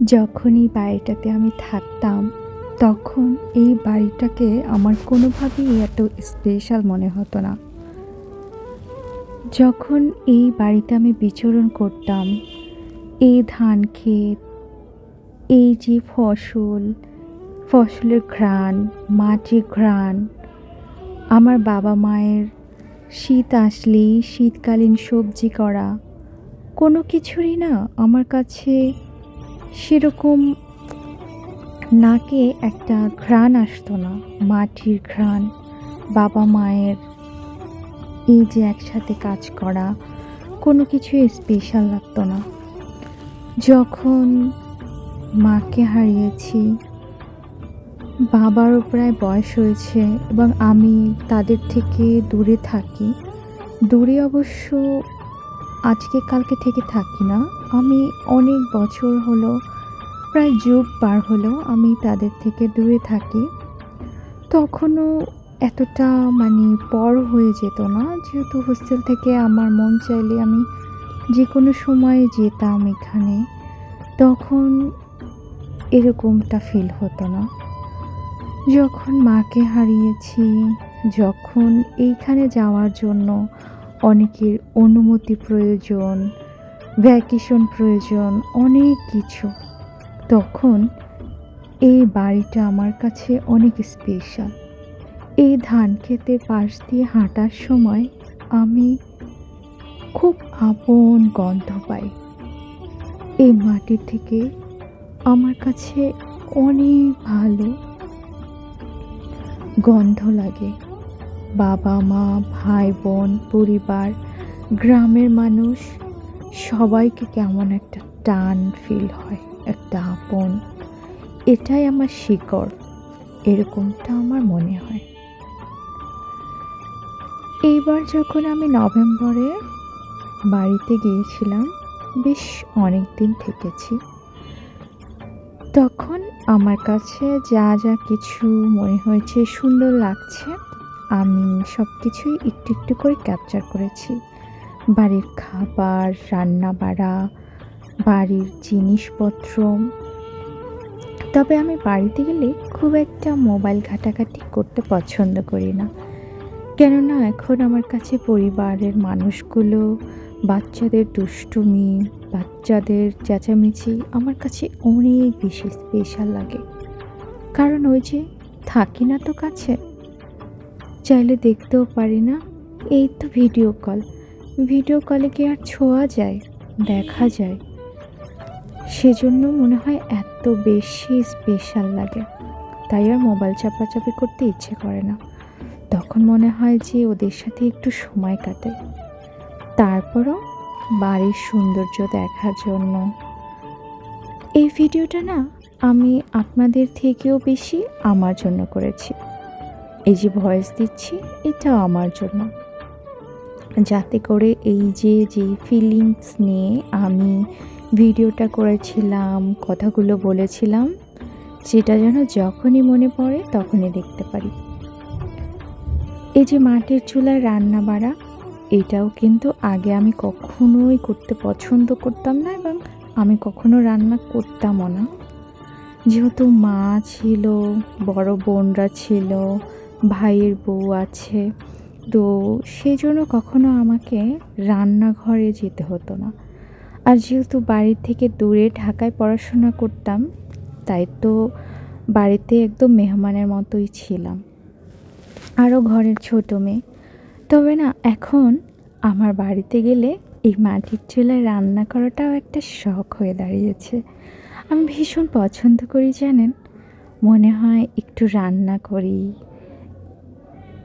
যখন এই বাড়িটাতে আমি থাকতাম, তখন এই বাড়িটাকে আমার কোনোভাবেই এত স্পেশাল মনে হতো না। যখন এই বাড়িতে আমি বিচরণ করতাম, এই ধান ক্ষেত, এই যে ফসল, ফসলের ঘ্রাণ, মাটির ঘ্রাণ, আমার বাবা মায়ের শীত আসলেই শীতকালীন সবজি করা, কোনো কিছুরই না আমার কাছে সেরকম নাকে একটা ঘ্রাণ আসতো না, মাটির ঘ্রাণ, বাবা মায়ের এই যে একসাথে কাজ করা, কোনো কিছুই স্পেশাল লাগতো না। যখন মাকে হারিয়েছি বাবারও প্রায় বয়স হয়েছে এবং আমি তাদের থেকে দূরে থাকি। দূরে অবশ্য আজকে কালকে থেকে থাকি না। আমি অনেক বছর হলো, প্রায় যুগ পার হলো আমি তাদের থেকে দূরে থাকি। তখনও এতটা মানে পর হয়ে যেত না, যেহেতু হোস্টেল থেকে আমার মন চাইলে আমি যে কোনো সময় যেতাম এখানে। তখন এরকমটা ফিল হতো না। যখন মাকে হারিয়েছি, যখন এইখানে যাওয়ার জন্য অনেকের অনুমতি প্রয়োজন ভ্যাকেশন প্রয়োজন, অনেক কিছু। তখন এই বাড়িটা আমার কাছে অনেক স্পেশাল এই ধান ক্ষেতের পাশ দিয়ে হাঁটার সময় আমি খুব আপন গন্ধ পাই। এই মাটি থেকে আমার কাছে অনেক ভালো গন্ধ লাগে। বাবা মা ভাই বোন পরিবার, গ্রামের মানুষ সবাইকে কেমন একটা টান ফিল হয়, একটা আপন। এটাই আমার শিকড়, এরকমটা আমার মনে হয়। এইবার যখন আমি নভেম্বরে বাড়িতে গিয়েছিলাম, বেশ অনেক দিন থেকেছি। তখন আমার কাছে যা যা কিছু মনে হয়েছে, সুন্দর লাগছে, আমি সব কিছুই একটু একটু করে ক্যাপচার করেছি। বাড়ির খাবার রান্না বাড়া বাড়ির জিনিসপত্র। তবে আমি বাড়িতে গেলে খুব একটা মোবাইল ঘাটাঘাটি করতে পছন্দ করি না। কেননা এখন আমার কাছে পরিবারের মানুষগুলো, বাচ্চাদের দুষ্টুমি, বাচ্চাদের চেঁচামেচি আমার কাছে অনেক বেশি স্পেশাল লাগে। কারণ ওই যে থাকি না তো কাছে, চাইলে দেখতেও পারি না, এই তো ভিডিও কল ভিডিও কলে কি আর ছোঁয়া যায়, দেখা যায়? সেজন্য মনে হয় এত বেশি স্পেশাল লাগে। তাই আর মোবাইল চাপাচাপি করতে ইচ্ছে করে না। তখন মনে হয় যে ওদের সাথে একটু সময় কাটে। তারপরও বাড়ির সৌন্দর্য দেখার জন্য। এই ভিডিওটা না আমি আপনাদের থেকেও বেশি আমার জন্য করেছি। এই যে ভয়েস দিচ্ছি এটাও আমার জন্য। যাতে করে এই যে যে ফিলিংস নিয়ে আমি ভিডিওটা করেছিলাম, কথাগুলো বলেছিলাম, সেটা যেন যখনই মনে পড়ে তখনই দেখতে পারি। এই যে মাটির চুলায় রান্না বাড়া, এটাও কিন্তু আগে আমি কখনোই করতে পছন্দ করতাম না এবং আমি কখনো রান্না করতামও না। যেহেতু মা ছিল, বড় বোনরা ছিল, ভাইয়ের বউ আছে তো সেই জন্য কখনো আমাকে রান্নাঘরে যেতে হতো না। আর যেহেতু বাড়ি থেকে দূরে ঢাকায় পড়াশোনা করতাম, তাই তো বাড়িতে একদম মেহমানের মতোই ছিলাম। আরও ঘরের ছোটো মেয়ে। তবে না, এখন আমার বাড়িতে গেলে এই মাটির চুলায় রান্না করাটাও একটা শখ হয়ে দাঁড়িয়েছে। আমি ভীষণ পছন্দ করি, জানেন? মনে হয় একটু রান্না করি।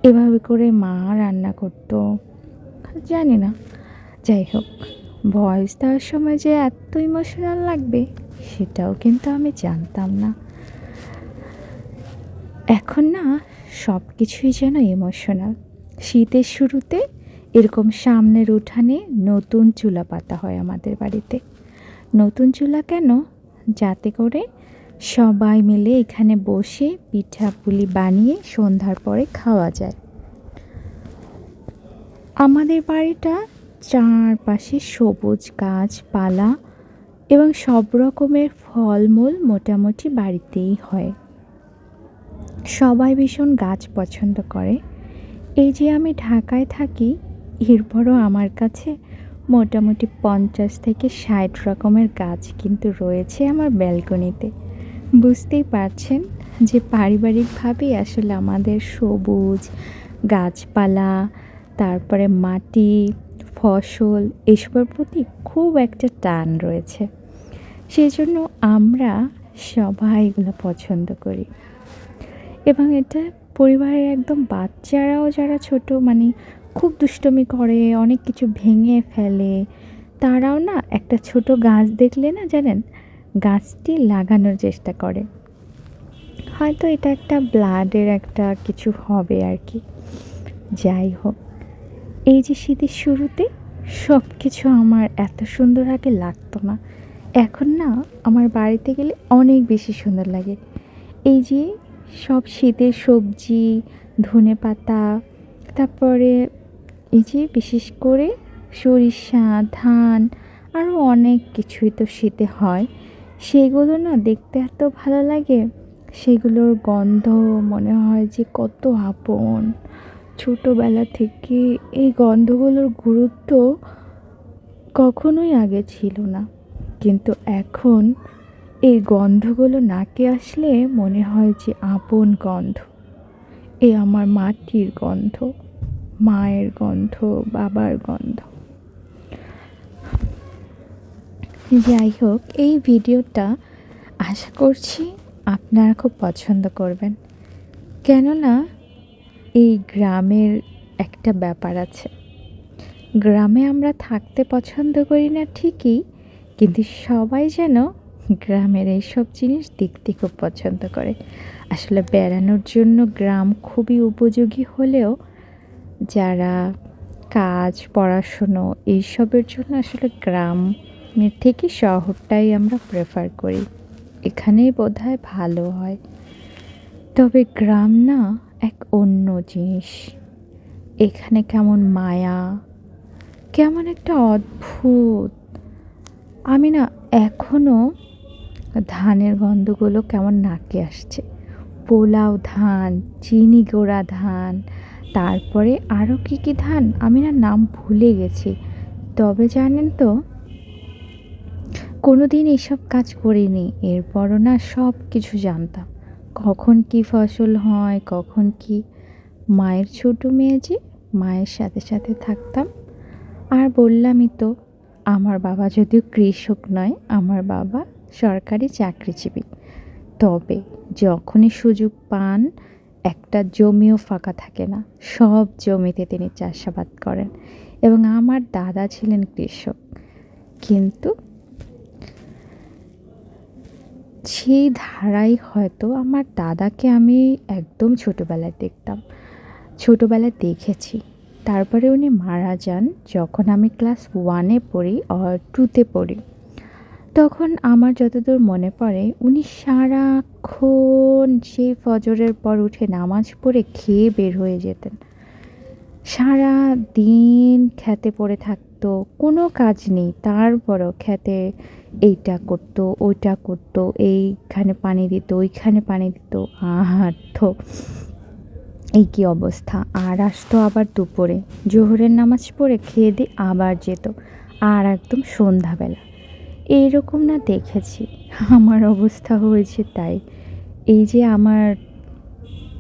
এভাবে করে মা রান্না করতো। জানি না। যাই হোক, ভয়েস দেওয়ার সময় যে এত ইমোশনাল লাগবে, সেটাও কিন্তু আমি জানতাম না। এখন না সব কিছুই যেন ইমোশনাল শীতের শুরুতে এরকম সামনের উঠানে নতুন চুলা পাতা হয় আমাদের বাড়িতে। নতুন চুলা কেন? যাতে করে সবাই মিলে এখানে বসে পিঠাপুলি বানিয়ে সন্ধ্যার পরে খাওয়া যায়। আমাদের বাড়িটা চারপাশে সবুজ গাছপালা এবং সব রকমের ফলমূল মোটামুটি বাড়িতেই হয়। সবাই ভীষণ গাছ পছন্দ করে। এই যে আমি ঢাকায় থাকি, এরপরও আমার কাছে মোটামুটি পঞ্চাশ থেকে ষাট রকমের গাছ কিন্তু রয়েছে আমার ব্যালকনিতে। বুঝতেই পারছেন যে পারিবারিকভাবেই আসলে আমাদের সবুজ গাছপালা, তারপরে মাটি, ফসল এসবের প্রতি খুব একটা টান রয়েছে। সেই জন্য আমরা সবাই এগুলো পছন্দ করি। এবং এটা পরিবারের একদম বাচ্চারাও যারা ছোট মানে খুব দুষ্টুমি করে, অনেক কিছু ভেঙে ফেলে, তারাও না একটা ছোট গাছ দেখলে না জানেন গাছটি লাগানোর চেষ্টা করে। হয়তো এটা একটা ব্লাডের একটা কিছু হবে আর কি। যাই হোক, এই যে শীতের শুরুতে সব কিছু আমার এত সুন্দর আগে লাগতো না। এখন না, আমার বাড়িতে গেলে অনেক বেশি সুন্দর লাগে। এই যে সব শীতের সবজি, ধনে পাতা, তারপরে এই যে বিশেষ করে সরিষা, ধান আরও অনেক কিছুই তো শীতে হয়। সেগুলো না দেখতে এত ভালো লাগে। সেগুলোর গন্ধ, মনে হয় যে কত আপন। ছোটোবেলা থেকে এই গন্ধগুলোর গুরুত্ব কখনোই আগে ছিল না। কিন্তু এখন এই গন্ধগুলো নাকে আসলে মনে হয় যে আপন গন্ধ। এ আমার মাটির গন্ধ, মায়ের গন্ধ, বাবার গন্ধ। যাই হোক এই ভিডিওটা আশা করছি আপনারা খুব পছন্দ করবেন। কেননা, এই গ্রামের একটা ব্যাপার আছে। গ্রামে আমরা থাকতে পছন্দ করি না ঠিকই, কিন্তু সবাই যেন গ্রামের এইসব জিনিস দেখতে খুব পছন্দ করে। আসলে বেড়ানোর জন্য গ্রাম খুবই উপযোগী হলেও যারা কাজ, পড়াশুনো, এইসবের জন্য আসলে গ্রামের থেকে শহরটাই আমরা প্রেফার করি। এখানেই বোধহয় ভালো হয়। তবে গ্রাম না এক অন্য জিনিস। এখানে কেমন মায়া, কেমন একটা অদ্ভুত। আমি না এখনও ধানের গন্ধগুলো কেমন নাকে আসছে। পোলাও ধান, চিনি গোড়া ধান, তারপরে আরও কী কী ধান? আমি না নাম ভুলে গেছি। তবে জানেন তো কোনো দিন এসব কাজ করিনি, এরপরও না সব কিছু জানতাম। কখন কি ফসল হয়, কখন কি মায়ের ছোটো মেয়ে যে মায়ের সাথে সাথে থাকতাম। আর বললামই তো, আমার বাবা যদিও কৃষক নয়, আমার বাবা সরকারি চাকরিজীবী। তবে যখনই সুযোগ পান, একটা জমিও ফাঁকা থাকে না, সব জমিতে তিনি চাষাবাদ করেন। এবং আমার দাদা ছিলেন কৃষক। কিন্তু সেই ধারাই হয়তো আমার দাদাকে আমি একদম ছোটোবেলায় দেখতাম। ছোটোবেলায় দেখেছি। তারপরে উনি মারা যান যখন আমি ক্লাস ওয়ানে পড়ি আর টুতে পড়ি। তখন আমার যতদূর মনে পড়ে, উনি সারাক্ষণ সেই ফজরের পর উঠে নামাজ পড়ে খেয়ে বের হয়ে যেতেন। সারা দিন খেতে পড়ে থাকতো কোনো কাজ নেই। তারপরও খেতে এইটা করতো, ওইটা করতো, এইখানে পানি দিত, ওইখানে পানি দিত। আর তো এই কী অবস্থা। আর আসতো আবার দুপুরে। জোহরের নামাজ পড়ে খেয়ে দিয়ে আবার যেত। আর একদম সন্ধ্যাবেলা। এইরকম না দেখেছি। আমার অবস্থা হয়েছে তাই। এই যে আমার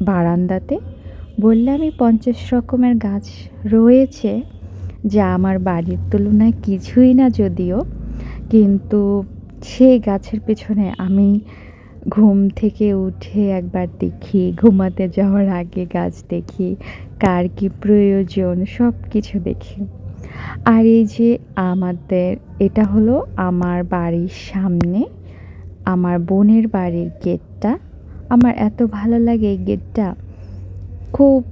বারান্দাতে বললে আমি পঞ্চাশ রকমের গাছ রয়েছে। যা আমার বাড়ির তুলনায় কিছুই না যদিও, কিন্তু সেই গাছের পেছনে আমি ঘুম থেকে উঠে একবার দেখি, ঘুমাতে যাওয়ার আগে গাছ দেখি, কার কী প্রয়োজন সব কিছু দেখি। আর এই যে আমাদের, এটা হলো আমার বাড়ির সামনে, আমার বোনের বাড়ির গেটটা। আমার এত ভালো লাগে এই গেটটা। খুব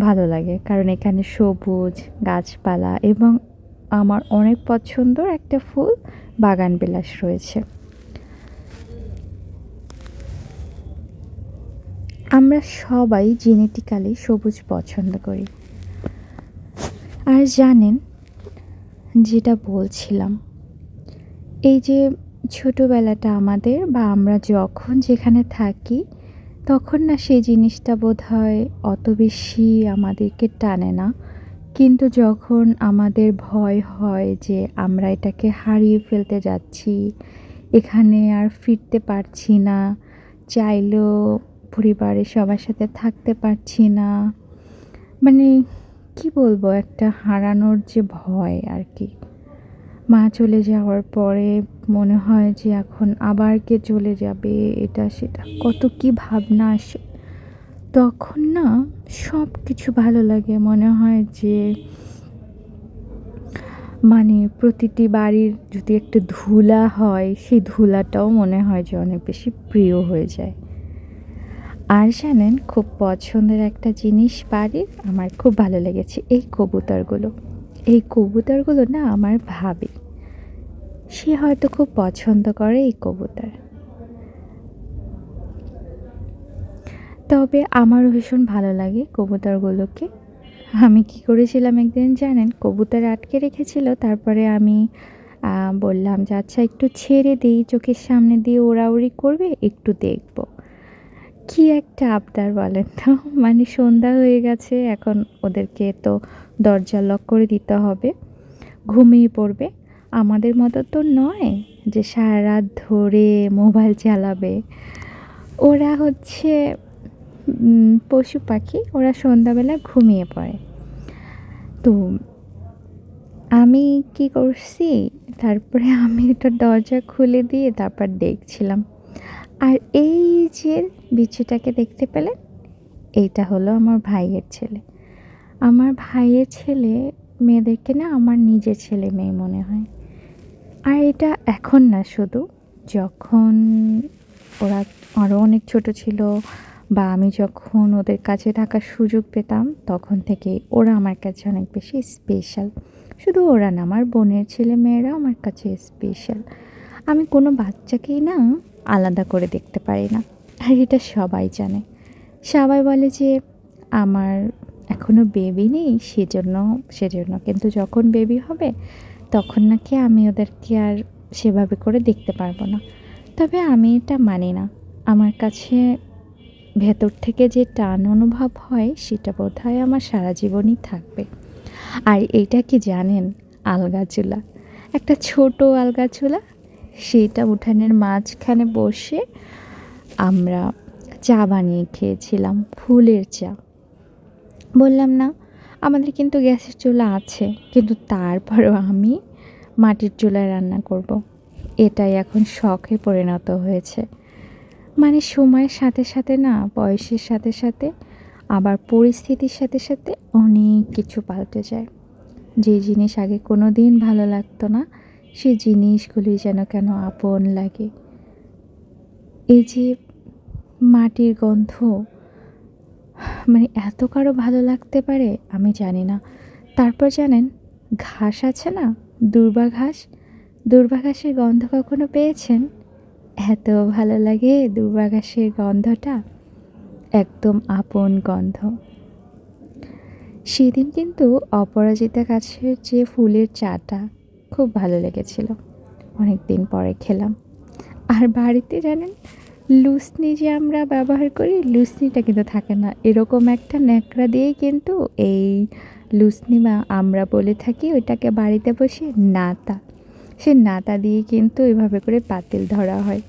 ভালো লাগে। কারণ এখানে সবুজ গাছপালা এবং আমার অনেক পছন্দর একটা ফুল বাগান বিলাস রয়েছে। আমরা সবাই জেনেটিক্যালি সবুজ পছন্দ করি। আর জানেন, যেটা বলছিলাম, এই যে ছোটোবেলাটা আমাদের বা আমরা যখন যেখানে থাকি তখন না সেই জিনিসটা বোধ হয় অত বেশি আমাদেরকে টানে না। কিন্তু যখন আমাদের ভয় হয় যে আমরা এটাকে হারিয়ে ফেলতে যাচ্ছি, এখানে আর ফিরতে পারছি না, চাইলেও পরিবারের সবার সাথে থাকতে পারছি না মানে কি বলব একটা হারানোর যে ভয় আর কি। মা চলে যাওয়ার পরে মনে হয় যে এখন আবার কে চলে যাবে, এটা সেটা। কত কি ভাবনা আসে। তখন না সব কিছু ভালো লাগে। মনে হয় যে মানে প্রতিটি বাড়ির যদি একটা ধুলা হয়, সেই ধুলাটাও মনে হয় যে অনেক বেশি প্রিয় হয়ে যায়। আর জানেন, খুব পছন্দের একটা জিনিস বাড়ির, আমার খুব ভালো লেগেছে এই কবুতরগুলো। এই কবুতরগুলো না আমার ভাবি। সে হয়তো খুব পছন্দ করে এই কবুতর। তবে আমারও ভীষণ ভালো লাগে কবুতরগুলোকে। আমি কি করেছিলাম একদিন জানেন? কবুতর আটকে রেখেছিল, তারপরে আমি বললাম যে আচ্ছা একটু ছেড়ে দিই, চোখের সামনে দিয়ে ওড়াউড়ি করবে, একটু দেখব। কি একটা আবদার বলেন তো? মানে সন্ধ্যা হয়ে গেছে, এখন ওদেরকে তো দরজা লক করে দিতে হবে। ঘুমিয়ে পড়বে। আমাদের মতো তো নয় যে সারা রাত ধরে মোবাইল চালাবে। ওরা হচ্ছে পশু পাখি, ওরা সন্ধ্যাবেলা ঘুমিয়ে পড়ে। তো আমি কি করছি? তারপরে আমি এটা দরজা খুলে দিয়ে তারপর দেখছিলাম। আর এই যে বিচ্ছুটাকে দেখতে পেলেন, এইটা হলো আমার ভাইয়ের ছেলে। আমার ভাইয়ের ছেলে, মেয়েদেরকে না আমার নিজের ছেলে মেয়ে মনে হয়। আর এটা এখন না শুধু, যখন ওরা আরও অনেক ছোট ছিল বা আমি যখন ওদের কাছে থাকার সুযোগ পেতাম, তখন থেকে ওরা আমার কাছে অনেক বেশি স্পেশাল শুধু ওরা না, আমার বোনের ছেলে মেয়েরা আমার কাছে স্পেশাল আমি কোনো বাচ্চাকেই না আলাদা করে দেখতে পারি না। আর এটা সবাই জানে। সবাই বলে যে, আমার এখনও বেবি নেই, সেজন্য সেজন্য কিন্তু যখন বেবি হবে, তখন নাকি আমি ওদেরকে আর সেভাবে করে দেখতে পারব না। তবে আমি এটা মানি না। আমার কাছে ভেতর থেকে যে টান অনুভব হয়, সেটা বোধ হয় আমার সারা জীবনই থাকবে। আর এইটা কি জানেন আলগা চুলা একটা ছোট আলগা চুলা সেটা উঠানের মাঝখানে বসে আমরা চা বানিয়ে খেয়েছিলাম, ফুলের চা। বললাম, না, আমাদের কিন্তু গ্যাসের চুলা আছে, কিন্তু তারপরেও আমি মাটির চুলায় রান্না করব। এটাই এখন শখে পরিণত হয়েছে। মানে সময়ের সাথে সাথে না, বয়সের সাথে সাথে, আবার পরিস্থিতির সাথে সাথে অনেক কিছু পাল্টে যায়। যে জিনিস আগে কোনো দিন ভালো লাগতো না, সে জিনিসগুলি যেন কেন আপন লাগে। এই যে মাটির গন্ধ মানে এত কারও ভালো লাগতে পারে আমি জানি না। তারপর জানেন, ঘাস আছে না? দুর্বা ঘাস? দুর্বা ঘাসের গন্ধ কখনো পেয়েছেন? এত ভালো লাগে দুর্বা ঘাসের গন্ধটা। একদম আপন গন্ধ। সেদিন কিন্তু অপরাজিতা গাছের যে ফুলের চাটা, খুব ভালো লেগেছিল। অনেক দিন পরে খেলাম। আর বাড়িতে জানেন লুসনি যে আমরা ব্যবহার করি, লুসনিটা কিন্তু থাকে না। এরকম একটা ন্যাকড়া দিয়েই কিন্তু এই লুসনি বা আমরা বলে থাকি, ওইটাকে বাড়িতে বসে নাতা। সে নাতা দিয়ে কিন্তু এভাবে করে পাতিল ধরা হয়।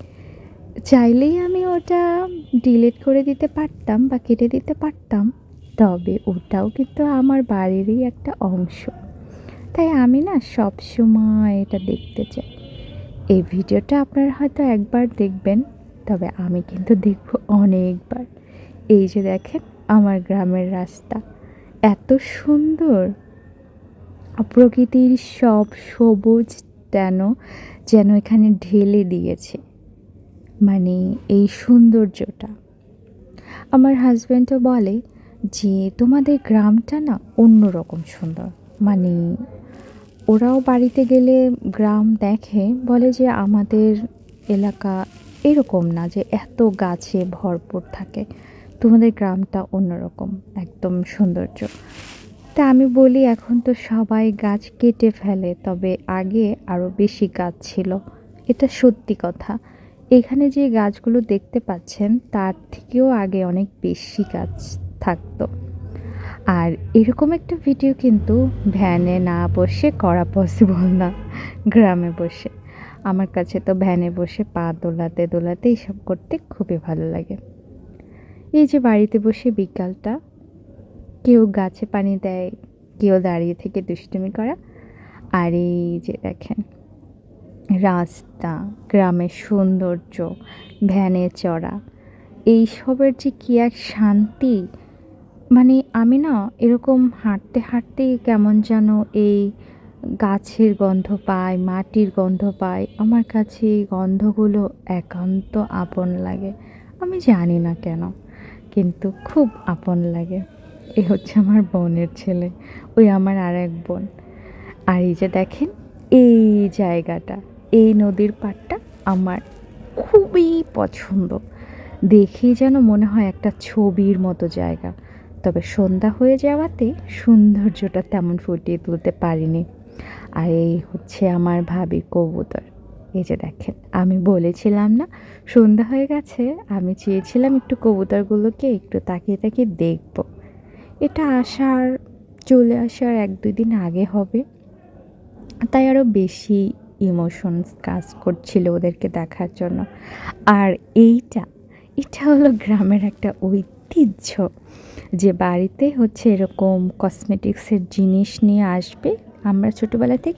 চাইলেই আমি ওটা ডিলিট করে দিতে পারতাম বা কেটে দিতে পারতাম, তবে ওটাও কিন্তু আমার বাড়িরই একটা অংশ। তাই আমি না সব সময় এটা দেখতে চাই। এই ভিডিওটা আপনারা হয়তো একবার দেখবেন। তবে আমি কিন্তু দেখব অনেকবার। এই যে দেখেন, আমার গ্রামের রাস্তা। এত সুন্দর। প্রকৃতির সব সবুজ যেন যেন এখানে ঢেলে দিয়েছে। মানে এই সৌন্দর্যটা। আমার হাজব্যান্ডও বলে যে, তোমাদের গ্রামটা না অন্যরকম সুন্দর। মানে ওরাও বাড়িতে গেলে গ্রাম দেখে, বলে যে, আমাদের এলাকা এরকম না যে এত গাছে ভরপুর থাকে। তোমাদের গ্রামটা অন্যরকম, একদম সৌন্দর্য। তা আমি বলি, এখন তো সবাই গাছ কেটে ফেলে, তবে আগে আরও বেশি গাছ ছিল। এটা সত্যি কথা। এখানে যে গাছগুলো দেখতে পাচ্ছেন, তার থেকেও আগে অনেক বেশি গাছ থাকতো। আর এরকম একটা ভিডিও কিন্তু ভ্যানে না বসে, করা পসিবল না, গ্রামে বসে। আমার কাছে তো ভ্যানে বসে পা দোলাতে দোলাতে এইসব করতে খুবই ভালো লাগে। এই যে বাড়িতে বসে বিকালটা, কেউ গাছে পানি দেয়, কেউ দাঁড়িয়ে থেকে দুষ্টুমি করা, আর এই যে দেখেন, রাস্তা, গ্রামের সৌন্দর্য, ভ্যানে চড়া, এইসবের যে কী এক শান্তি। মানে আমি না এরকম হাঁটতে হাঁটতেই কেমন যেন এই গাছের গন্ধ পাই মাটির গন্ধ পাই আমার কাছে এই গন্ধগুলো একান্ত আপন লাগে। আমি জানি না কেন, কিন্তু খুব আপন লাগে। এ হচ্ছে আমার বোনের ছেলে, ওই আমার আর এক বোন। আর এই যে দেখেন, এই জায়গাটা, এই নদীর পাড়টা আমার খুবই পছন্দ। দেখেই যেন মনে হয় একটা ছবির মতো জায়গা। তবে সন্ধ্যা হয়ে যাওয়াতে সৌন্দর্যটা তেমন ফুটিয়ে তুলতে পারিনি। আর এই হচ্ছে আমার ভাবি কবুতর। এই যে দেখেন, আমি বলেছিলাম না, সন্ধ্যা হয়ে গেছে, আমি চেয়েছিলাম একটু কবুতরগুলোকে একটু তাকিয়ে তাকিয়ে দেখব। এটা আসার, চলে আসার এক দুই দিন আগে হবে। তাই আরও বেশি ইমোশনস কাজ করছিল ওদেরকে দেখার জন্য। আর এইটা, এটা হলো গ্রামের একটা ঐতিহ্য যে বাড়িতে হচ্ছে এরকম কসমেটিক্সের জিনিস নিয়ে আসবে আমরা ছোটোবেলা থেকে